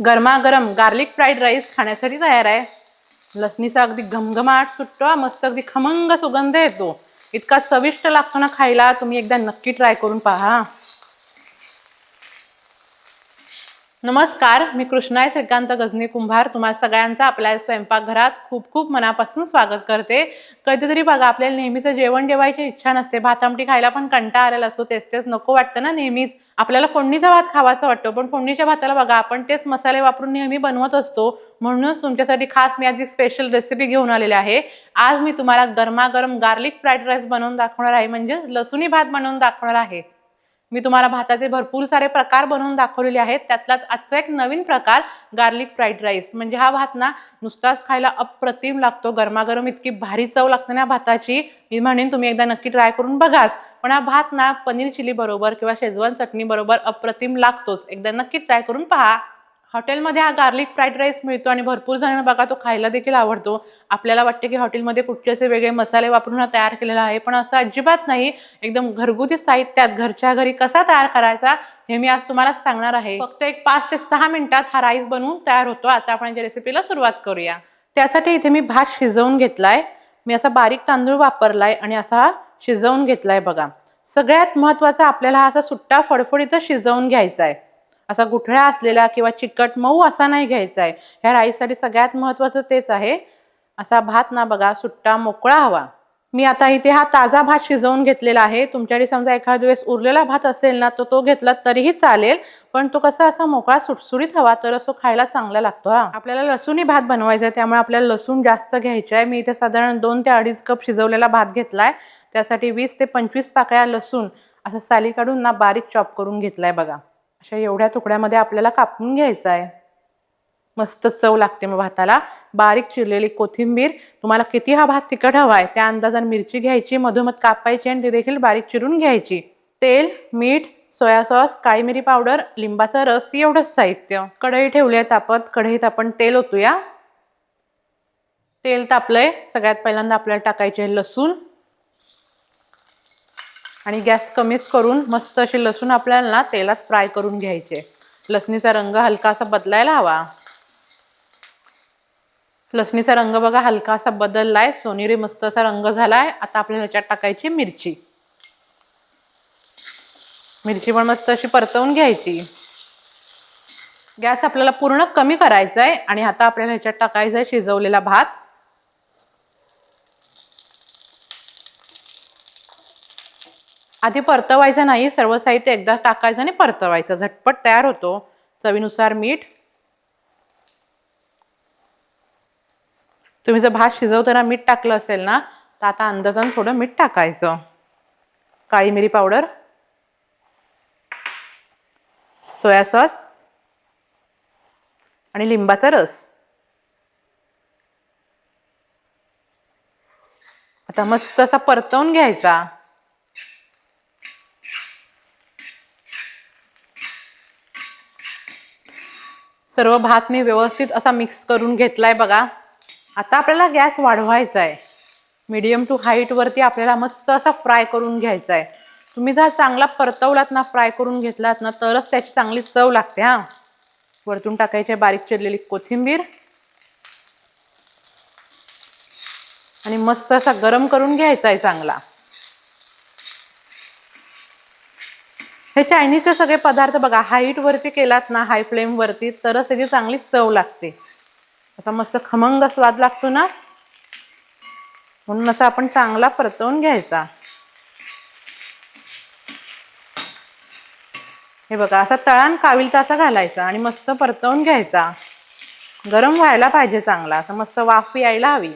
गरमागरम garlic fried rice खाण्यासाठी तयार आहे. लसणीचा अगदी घमघमाट सुटतो मस्त अगदी खमंग सुगंध येतो. इतका चविष्ट लागतो ना खायला तुम्ही एकदा नक्की ट्राय करून पहा. नमस्कार मी कृष्णाय श्रीकांत गजनी कुंभार तुम्हाला सगळ्यांचा आपल्या स्वयंपाकघरात खूप खूप मनापासून स्वागत करते. कधीतरी बघा आपल्याला नेहमीचं जेवण जेवायची इच्छा नसते. भात आमटी खायला पण कंटाळा आलेला असतो. तेच तेच नको वाटतं ना नेहमीच. आपल्याला फोडणीचा भात खावासा वाटतो पण फोडणीच्या भाताला बघा आपण तेच मसाले वापरून नेहमी बनवत असतो. म्हणूनच तुमच्यासाठी खास मी आज एक स्पेशल रेसिपी घेऊन आलेली आहे. आज मी तुम्हाला गरमागरम गार्लिक फ्राईड राईस बनवून दाखवणार आहे. म्हणजे लसुणी भात बनवून दाखवणार आहे. मी तुम्हाला भाताचे भरपूर सारे प्रकार बनवून दाखवलेले आहेत. त्यातलाच आजचा एक नवीन प्रकार गार्लिक फ्राईड राईस म्हणजे हा भात ना नुसताच खायला अप्रतिम लागतो. गरमागरम इतकी भारी चव लागते ना भाताची. मी म्हणेन तुम्ही एकदा नक्की ट्राय करून बघाच. पण हा भात ना पनीर चिली बरोबर किंवा शेजवान चटणी बरोबर अप्रतिम लागतोच. एकदा नक्की ट्राय करून पहा. हॉटेलमध्ये हा गार्लिक फ्राईड राईस मिळतो आणि भरपूर जणांना बघा तो खायला देखील आवडतो. आपल्याला वाटते की हॉटेलमध्ये कुठचे असे वेगळे मसाले वापरून हा तयार केलेला आहे पण असं अजिबात नाही. एकदम घरगुती साहित्यात घरच्या घरी कसा तयार करायचा हे मी आज तुम्हाला सांगणार आहे. फक्त एक पाच ते सहा मिनिटात हा राईस बनवून तयार होतो. आता आपण या रेसिपीला सुरुवात करूया. त्यासाठी इथे मी भात शिजवून घेतलाय. मी असा बारीक तांदूळ वापरलाय आणि असा शिजवून घेतलाय बघा. सगळ्यात महत्त्वाचा आपल्याला हा असा सुट्टा फडफडीत शिजवून घ्यायचा आहे असा गुठळा असलेला किंवा चिकट मऊ असा नाही घ्यायचा आहे. ह्या राईससाठी सगळ्यात महत्त्वाचं तेच आहे. असा भात ना बघा सुट्टा मोकळा हवा. मी आता इथे हा ताजा भात शिजवून घेतलेला आहे. तुमच्याकडे समजा एखाद्या वेळेस उरलेला भात असेल ना तर तो घेतला तरीही चालेल. पण तो कसा असा मोकळा सुटसुरीत हवा तर असं खायला चांगला लागतो हा. आपल्याला लसूणी भात बनवायचा आहे त्यामुळे आपल्याला लसूण जास्त घ्यायचं आहे. मी इथे साधारण दोन ते अडीच कप शिजवलेला भात घेतलाय. त्यासाठी वीस ते पंचवीस पाकळ्या लसूण असं साली काढून ना बारीक चॉप करून घेतलाय बघा. अशा एवढ्या तुकड्यामध्ये आपल्याला कापून घ्यायचं आहे मस्त चव लागते मग भाताला. बारीक चिरलेली कोथिंबीर. तुम्हाला किती हा भात तिखट हवा आहे त्या अंदाजाने मिरची घ्यायची मधोमध कापायची आणि ती देखील बारीक चिरून घ्यायची. तेल मीठ सोया सॉस काळी मिरी पावडर लिंबाचा रस एवढंच साहित्य. कढई ठेवली आहे तापत कढईत आपण तेल ओतूया. तेल तापलंय. सगळ्यात पहिल्यांदा आपल्याला टाकायचे लसूण. आणि गॅस कमीच करून मस्त अशी लसूण आपल्याला ना तेलात फ्राय करून घ्यायचे. लसणीचा रंग हलका असा बदलायला हवा. लसणीचा रंग बघा हलका असा बदललाय. सोनेरी मस्त असा रंग झालाय. आता आपल्याला ह्याच्यात टाकायची मिरची. मिरची पण मस्त अशी परतवून घ्यायची. गॅस आपल्याला पूर्ण कमी करायचा आहे आणि आता आपल्याला ह्याच्यात टाकायचा आहे शिजवलेला भात. आधी परतवायचं नाही सर्व साहित्य एकदा टाकायचं आणि परतवायचं. झटपट तयार होतो. चवीनुसार मीठ. तुम्ही जर भात शिजवताना मीठ टाकलं असेल ना तर आता अंदाजानं थोडं मीठ टाकायचं. काळी मिरी पावडर. Soya sauce. आणि लिंबाचा रस. आता मस्त असा परतवून घ्यायचा. सर्व भात मी व्यवस्थित असा मिक्स करून घेतला आहे बघा. आता आपल्याला गॅस वाढवायचा आहे मीडियम टू हाईटवरती आपल्याला मस्त असा फ्राय करून घ्यायचा आहे तुम्ही जर चांगला परतवलात ना फ्राय करून घेतलात ना तरच त्याची चांगली चव लागते हां. वरतून टाकायची आहे बारीक चिरलेली कोथिंबीर. आणि मस्त असा गरम करून घ्यायचा आहे चांगला. हे चायनीजचे सगळे पदार्थ बघा हाईट वरती केलात ना हाय फ्लेम वरती तरच त्याची चांगली चव लागते. असा मस्त खमंग स्वाद लागतो ना? म्हणून असा आपण चांगला परतवून घ्यायचा. हे बघा असा तळान काविलचा असा घालायचा आणि मस्त परतवून घ्यायचा. गरम व्हायला पाहिजे चांगला असं मस्त वाफ यायला हवी.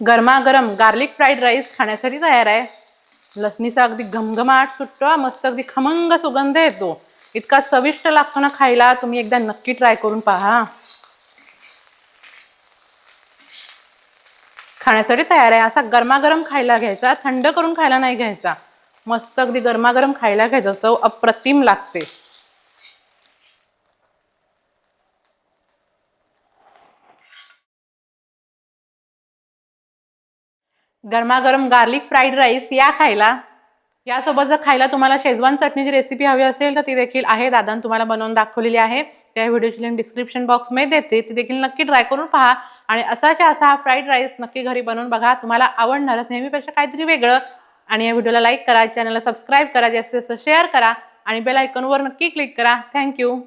गरमागरम गार्लिक फ्राईड राईस खाण्यासाठी तयार आहे. लसणीचा अगदी घमघमाट सुटतो मस्त अगदी खमंग सुगंध येतो. इतका चविष्ट लागतो ना खायला तुम्ही एकदा नक्की ट्राय करून पहा. खाण्यासाठी तयार आहे. असा गरमागरम खायला घ्यायचा थंड करून खायला नाही घ्यायचा. मस्त अगदी गरमागरम खायला घ्यायचा चव अप्रतिम लागते. गरमागरम गार्लिक फ्राईड राईस या खायला. यासोबत जर खायला तुम्हाला शेजवान चटणीची रेसिपी हवी असेल तर ती देखील आहे. दादान तुम्हाला बनवून दाखवलेली आहे. त्या व्हिडिओची लिंक डिस्क्रिप्शन बॉक्समध्ये देते. ती देखील नक्की ट्राय करून पहा. आणि असाच्या असा हा फ्राईड राईस नक्की घरी बनवून बघा. तुम्हाला आवडणारच. नेहमीपेक्षा काहीतरी वेगळं. आणि या व्हिडिओला लाईक करा. चॅनलला सबस्क्राईब करा. जास्तीत जास्त शेअर करा. आणि बेल आयकॉनवर नक्की क्लिक करा. थँक्यू